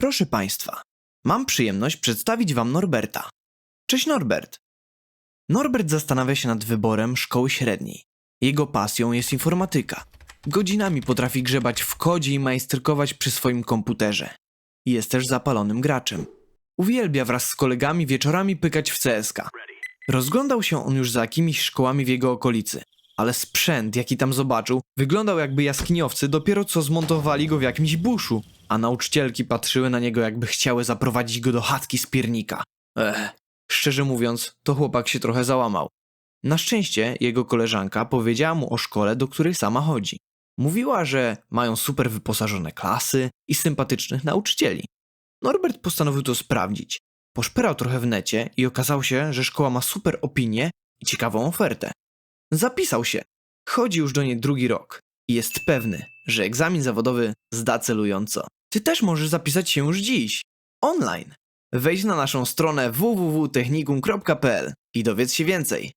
Proszę Państwa, mam przyjemność przedstawić Wam Norberta. Cześć Norbert. Norbert zastanawia się nad wyborem szkoły średniej. Jego pasją jest informatyka. Godzinami potrafi grzebać w kodzie i majsterkować przy swoim komputerze. Jest też zapalonym graczem. Uwielbia wraz z kolegami wieczorami pykać w CSK. Rozglądał się on już za jakimiś szkołami w jego okolicy, ale sprzęt, jaki tam zobaczył, wyglądał jakby jaskiniowcy dopiero co zmontowali go w jakimś buszu, a nauczycielki patrzyły na niego jakby chciały zaprowadzić go do chatki z piernika. Ech, szczerze mówiąc, to chłopak się trochę załamał. Na szczęście jego koleżanka powiedziała mu o szkole, do której sama chodzi. Mówiła, że mają super wyposażone klasy i sympatycznych nauczycieli. Norbert postanowił to sprawdzić. Poszperał trochę w necie i okazało się, że szkoła ma super opinię i ciekawą ofertę. Zapisał się. Chodzi już do niej drugi rok i jest pewny, że egzamin zawodowy zda celująco. Ty też możesz zapisać się już dziś. Online. Wejdź na naszą stronę www.technikum.pl i dowiedz się więcej.